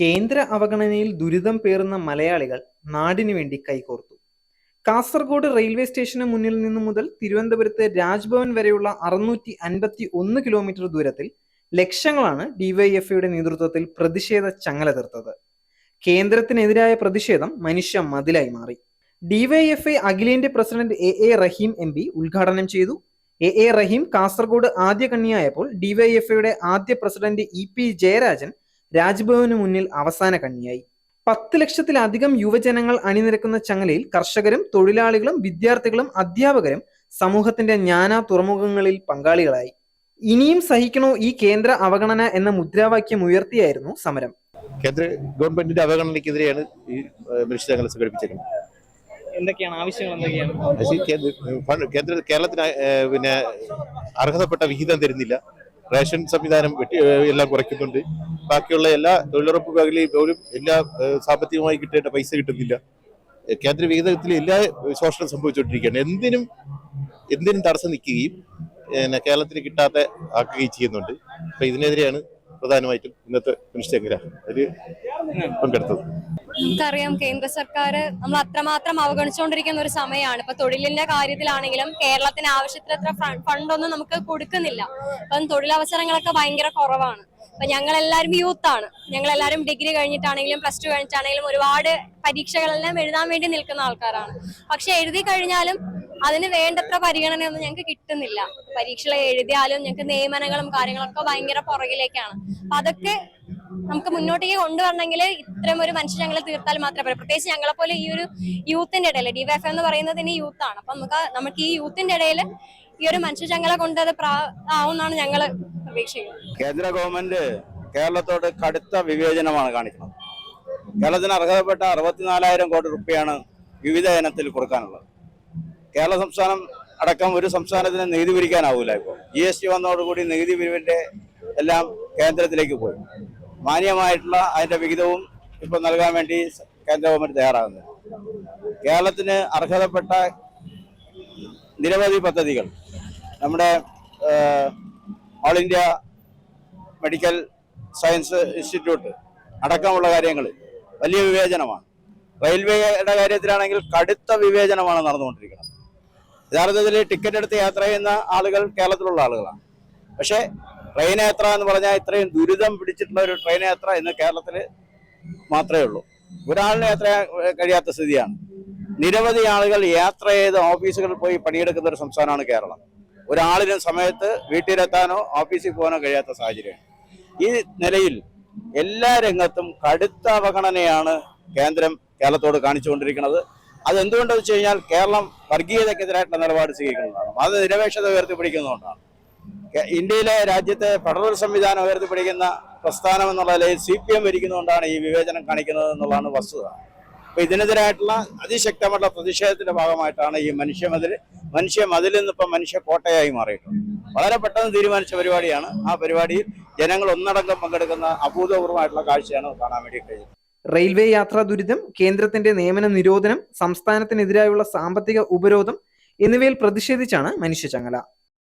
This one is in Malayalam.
കേന്ദ്ര അവഗണനയിൽ ദുരിതം പേറുന്ന മലയാളികൾ നാടിനു വേണ്ടി കൈകോർത്തു. കാസർഗോഡ് റെയിൽവേ സ്റ്റേഷന് മുന്നിൽ നിന്ന് മുതൽ തിരുവനന്തപുരത്ത് രാജ്ഭവൻ വരെയുള്ള അറുന്നൂറ്റി അൻപത്തി ഒന്ന് കിലോമീറ്റർ ദൂരത്തിൽ ലക്ഷങ്ങളാണ് ഡിവൈഎഫ്ഐയുടെ നേതൃത്വത്തിൽ പ്രതിഷേധ ചങ്ങല തീർത്തത്. കേന്ദ്രത്തിനെതിരായ പ്രതിഷേധം മനുഷ്യ മതിലായി മാറി. ഡിവൈഎഫ്ഐ അഖിലേന്ത്യാ president A A Rahim M P ഉദ്ഘാടനം ചെയ്തു. എ എ റഹീം കാസർഗോഡ് ആദ്യ കണ്ണിയായപ്പോൾ ഡിവൈഎഫ്ഐയുടെ ആദ്യ പ്രസിഡന്റ് ഇ പി ജയരാജൻ രാജ്ഭവന് മുന്നിൽ അവസാന കണ്ണിയായി. പത്ത് ലക്ഷത്തിലധികം യുവജനങ്ങൾ അണിനിരക്കുന്ന ചങ്ങലയിൽ കർഷകരും തൊഴിലാളികളും വിദ്യാർത്ഥികളും അധ്യാപകരും സമൂഹത്തിന്റെ ജ്ഞാന തുറമുഖങ്ങളിൽ പങ്കാളികളായി. ഇനിയും സഹിക്കണോ ഈ കേന്ദ്ര അവഗണന എന്ന മുദ്രാവാക്യം ഉയർത്തിയായിരുന്നു സമരം? കേന്ദ്ര ഗവൺമെന്റിന്റെ അവഗണനയ്ക്കെതിരെയാണ് ഈ മനുഷ്യജനങ്ങൾ സംഘടിപ്പിച്ചേക്കുന്നത്. എന്തൊക്കെയാണ്? ആവശ്യങ്ങൾ എന്തൊക്കെയാണ്? കേന്ദ്ര കേരളത്തിന് പിന്നെ അർഹതപ്പെട്ട വിഹിതം തരുന്നില്ല. റേഷൻ സംവിധാനം വെട്ടി എല്ലാം കുറയ്ക്കുന്നുണ്ട്. ബാക്കിയുള്ള എല്ലാ തൊഴിലുറപ്പ് മേഖലയിൽ പോലും എല്ലാ സാമ്പത്തികമായി കിട്ടേണ്ട പൈസ കിട്ടുന്നില്ല. കേന്ദ്ര വിഹിതത്തിൽ എല്ലാ ശോഷണം സംഭവിച്ചുകൊണ്ടിരിക്കുകയാണ്. എന്തിനും എന്തിനും തടസ്സം നിൽക്കുകയും പിന്നെ കേരളത്തിന് കിട്ടാത്ത ആക്കുകയും ചെയ്യുന്നുണ്ട്. അപ്പൊ ഇതിനെതിരെയാണ് പ്രധാനമായിട്ടും ഇന്നത്തെ മനുഷ്യ അതിൽ പങ്കെടുത്തത്. നമുക്കറിയാം കേന്ദ്ര സർക്കാർ നമ്മൾ അത്രമാത്രം അവഗണിച്ചുകൊണ്ടിരിക്കുന്ന ഒരു സമയമാണ്. ഇപ്പൊ തൊഴിലിന്റെ കാര്യത്തിലാണെങ്കിലും കേരളത്തിന് ആവശ്യത്തിനത്ര ഫണ്ടൊന്നും നമുക്ക് കൊടുക്കുന്നില്ല. അപ്പം തൊഴിലവസരങ്ങളൊക്കെ ഭയങ്കര കുറവാണ്. അപ്പൊ ഞങ്ങൾ എല്ലാവരും യൂത്ത് ആണ്. ഞങ്ങൾ എല്ലാവരും ഡിഗ്രി കഴിഞ്ഞിട്ടാണെങ്കിലും പ്ലസ് ടു കഴിഞ്ഞിട്ടാണെങ്കിലും ഒരുപാട് പരീക്ഷകളെല്ലാം എഴുതാൻ വേണ്ടി നിൽക്കുന്ന ആൾക്കാരാണ്. പക്ഷെ എഴുതി കഴിഞ്ഞാലും അതിന് വേണ്ടത്ര പരിഗണനയൊന്നും ഞങ്ങൾക്ക് കിട്ടുന്നില്ല. പരീക്ഷകൾ എഴുതിയാലും ഞങ്ങൾക്ക് നിയമനങ്ങളും കാര്യങ്ങളൊക്കെ ഭയങ്കര പുറകിലേക്കാണ്. അപ്പൊ അതൊക്കെ നമുക്ക് മുന്നോട്ടേക്ക് കൊണ്ടുവരണമെങ്കിൽ ഇത്തരം ഒരു മനുഷ്യ ഞങ്ങൾ തീർത്താൽ മാത്രമേ പറ്റൂ. പ്രത്യേകിച്ച് ഞങ്ങളെ പോലെ ഈ ഒരു യൂത്തിന്റെ ഇടയിൽ ഡിവൈഎഫ് എന്ന് പറയുന്നത് ഇനി ആണ്. അപ്പൊ നമുക്ക് നമുക്ക് ഈ യൂത്തിന്റെ ഇടയിൽ ഈ ഒരു മനുഷ്യ ഞങ്ങളെ കൊണ്ട് അത് ആവുമെന്നാണ് ഞങ്ങൾ പ്രതീക്ഷിക്കുന്നത്. കേന്ദ്ര ഗവൺമെന്റ് കേരളത്തോട് കടുത്ത വിവേചനമാണ് കാണിക്കുന്നത്. കേരളത്തിന് അർഹതപ്പെട്ട അറുപത്തിനാലായിരം കോടി റുപ്യാണ് വിവിധ ഇനത്തിൽ കൊടുക്കാനുള്ളത്. കേരള സംസ്ഥാനം അടക്കം ഒരു സംസ്ഥാനത്തിന് നികുതി പിരിക്കാനാവൂല ഇപ്പോൾ. ജി എസ് ടി വന്നതോടുകൂടി നികുതി പിരിവിന്റെ എല്ലാം കേന്ദ്രത്തിലേക്ക് പോയി. മാന്യമായിട്ടുള്ള അതിന്റെ വിഹിതവും ഇപ്പൊ നൽകാൻ വേണ്ടി കേന്ദ്ര ഗവൺമെന്റ് തയ്യാറാകുന്നത് കേരളത്തിന് അർഹതപ്പെട്ട നിരവധി പദ്ധതികൾ. നമ്മുടെ all India medical science institute അടക്കമുള്ള കാര്യങ്ങൾ വലിയ വിവേചനമാണ്. റെയിൽവേയുടെ കാര്യത്തിലാണെങ്കിൽ കടുത്ത വിവേചനമാണ് നടന്നുകൊണ്ടിരിക്കുന്നത്. യഥാർത്ഥത്തിൽ ടിക്കറ്റ് എടുത്ത് യാത്ര ചെയ്യുന്ന ആളുകൾ കേരളത്തിലുള്ള ആളുകളാണ്. പക്ഷേ ട്രെയിൻ യാത്ര എന്ന് പറഞ്ഞാൽ ഇത്രയും ദുരിതം പിടിച്ചിട്ടുള്ള ഒരു ട്രെയിൻ യാത്ര ഇന്ന് കേരളത്തിൽ മാത്രമേ ഉള്ളൂ. ഒരാളിന് യാത്ര കഴിയാത്ത സ്ഥിതിയാണ്. നിരവധി ആളുകൾ യാത്ര ചെയ്ത് ഓഫീസുകളിൽ പോയി പണിയെടുക്കുന്ന ഒരു സംസ്ഥാനമാണ് കേരളം. ഒരാളിനും സമയത്ത് വീട്ടിലെത്താനോ ഓഫീസിൽ പോകാനോ കഴിയാത്ത സാഹചര്യമാണ്. ഈ നിലയിൽ എല്ലാ രംഗത്തും കടുത്ത അവഗണനയാണ് കേന്ദ്രം കേരളത്തോട് കാണിച്ചുകൊണ്ടിരിക്കുന്നത്. അത് എന്തുകൊണ്ടെന്ന് വെച്ച് കഴിഞ്ഞാൽ കേരളം വർഗീയതയ്ക്കെതിരായിട്ടുള്ള നിലപാട് സ്വീകരിക്കുന്നതാണ്. അത് നിരപേക്ഷത ഉയർത്തിപ്പിടിക്കുന്നതുകൊണ്ടാണ്. ഇന്ത്യയിലെ രാജ്യത്തെ ഫെഡറൽ സംവിധാനം ഉയർത്തിപ്പിടിക്കുന്ന പ്രസ്ഥാനം എന്നുള്ള നിലയിൽ സി പി എം ഭരിക്കുന്നതുകൊണ്ടാണ് ഈ വിവേചനം കാണിക്കുന്നത് എന്നുള്ളതാണ് വസ്തുത. അപ്പൊ ഇതിനെതിരായിട്ടുള്ള അതിശക്തമായിട്ടുള്ള പ്രതിഷേധത്തിന്റെ ഭാഗമായിട്ടാണ് ഈ മനുഷ്യ മതിൽ മനുഷ്യ മതിൽ നിന്നിപ്പം മനുഷ്യ കോട്ടയായി മാറിയിട്ടുണ്ട്. വളരെ പെട്ടെന്ന് തീരുമാനിച്ച പരിപാടിയാണ്. ആ പരിപാടിയിൽ ജനങ്ങൾ ഒന്നടങ്കം പങ്കെടുക്കുന്ന അഭൂതപൂർവമായിട്ടുള്ള കാഴ്ചയാണ് കാണാൻ വേണ്ടി കഴിയുന്നത് റെയിൽവേ യാത്രാ ദുരിതം കേന്ദ്രത്തിന്റെ നിയമന നിരോധനം സംസ്ഥാനത്തിനെതിരായുള്ള സാമ്പത്തിക ഉപരോധം എന്നിവയിൽ പ്രതിഷേധിച്ചാണ് മനുഷ്യ ചങ്ങല.